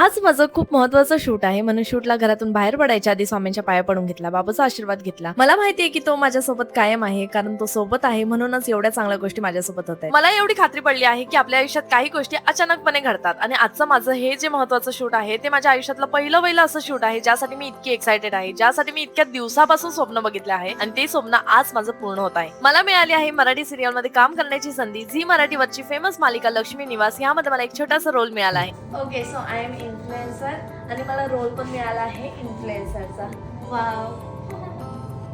आज माझं खूप महत्वाचं शूट आहे. म्हणून शूटला घरातून बाहेर पडायच्या आधी स्वामींच्या पाया पडून घेतला. बाबाचा आशीर्वाद घेतला. मला माहितीये की तो माझ्यासोबत कायम आहे कारण तो सोबत आहे. म्हणूनच एवढ्या चांगल्या गोष्टी माझ्यासोबत होत मला एवढी खात्री पडली आहे की आपल्या आयुष्यात काही गोष्टी अचानकपणे घडतात. आणि आजचं माझं हे जे महत्वाचं शूट आहे ते माझ्या आयुष्यातलं पहिलं पहिलं असं शूट आहे ज्यासाठी मी इतकी एक्सायटेड आहे ज्यासाठी मी इतक्या दिवसापासून स्वप्न बघितलं आहे. आणि ते स्वप्न आज माझं पूर्ण होत आहे. मला मिळाली आहे मराठी सिरियलमध्ये काम करण्याची संधी. झी मराठीवरची फेमस मालिका लक्ष्मी निवास. यामध्ये मला एक छोटासा रोल मिळाला आहे. Okay so I am influencer आणि मला रोल पण मिळाला आहे इन्फ्लुएन्सरचा वाव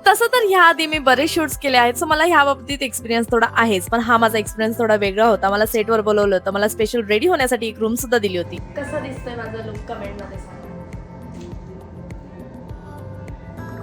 तसं तर ह्या आधी मी बरेच शूट्स केले आहेत सो मला ह्या बाबतीत एक्सपिरियन्स थोडा आहेच पण हा माझा एक्सपिरियन्स थोडा वेगळा होता. मला सेटवर बोलवलं होतं मला स्पेशल रेडी होण्यासाठी एक रूम सुद्धा दिली होती. कसं दिसतोय माझा लुक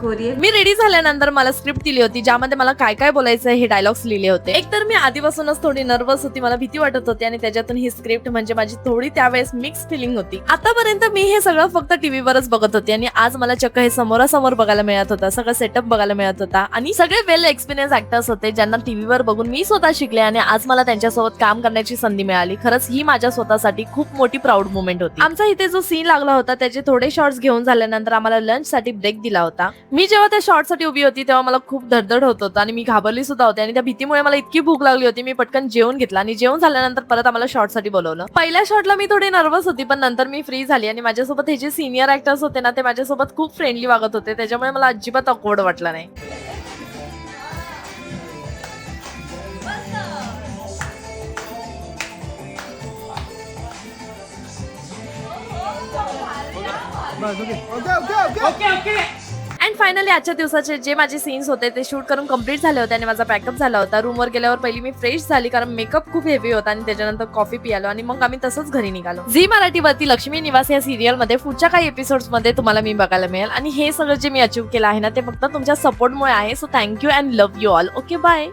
कमेंट मी रेडी झाल्यानंतर मला स्क्रिप्ट दिली होती ज्यामध्ये मला काय काय बोलायचं हे डायलॉग्स लिहिले होते. एकतर मी आधीपासूनच थोडी नर्वस होती मला भीती वाटत होती आणि त्याच्यातून ही स्क्रिप्ट म्हणजे माझी थोडी त्यावेळेस मिक्स फिलिंग होती. आतापर्यंत मी हे सगळं फक्त टीव्हीवरच बघत होते आणि आज मला चक्क हे समोरासमोर बघायला मिळत होता सगळं सेटअप बघायला मिळत होता आणि सगळे वेल एक्सपिरियन्स ऍक्टर्स होते ज्यांना टीव्हीवर बघून मी स्वतः शिकले आणि आज मला त्यांच्यासोबत काम करण्याची संधी मिळाली. खरंच ही माझ्या स्वतःसाठी खूप मोठी प्राऊड मुवमेंट होती. आमचा इथे जो सीन लागला होता त्याचे थोडे शॉर्ट्स घेऊन झाल्यानंतर आम्हाला लंच साठी ब्रेक दिला होता. मी जेव्हा त्या शॉर्टसाठी उभी होती तेव्हा मला खूप धडधड होत होतं आणि मी घाबरली सुद्धा होते. आणि त्या भीतीमुळे मला इतकी भूक लागली होती मी पटकन जेवण घेतला आणि जेवण झाल्यानंतर परत आम्हाला शॉर्टसाठी बोलवलं. पहिल्या शॉटला मी थोडी नर्वस होती पण नंतर मी फ्री झाली आणि माझ्यासोबत हे जे सिनियर ऍक्टर्स होते ना ते माझ्यासोबत खूप फ्रेंडली वागत होते. त्याच्यामुळे मला अजिबात अकवर्ड वाटलं नाही. अँड फायनली आजच्या दिवसाचे जे माझे सीन्स होते ते शूट करून कंप्लीट झाले होते आणि माझा पॅकअप झाला होता. रूमवर गेल्यावर पहिली मी फ्रेश झाली कारण मेकअप खूप हेवी होता आणि त्याच्यानंतर कॉफी पियालो आणि मग आम्ही तसंच घरी निघालो. झी मराठीवरती लक्ष्मी निवास या सिरियलमध्ये पुढच्या काही एपिसोड्समध्ये तुम्हाला मी बघायला मिळेल. आणि हे सगळं जे मी अचीव्ह केलं आहे ना ते फक्त तुमच्या सपोर्टमुळे आहे. So thank you and love you all okay bye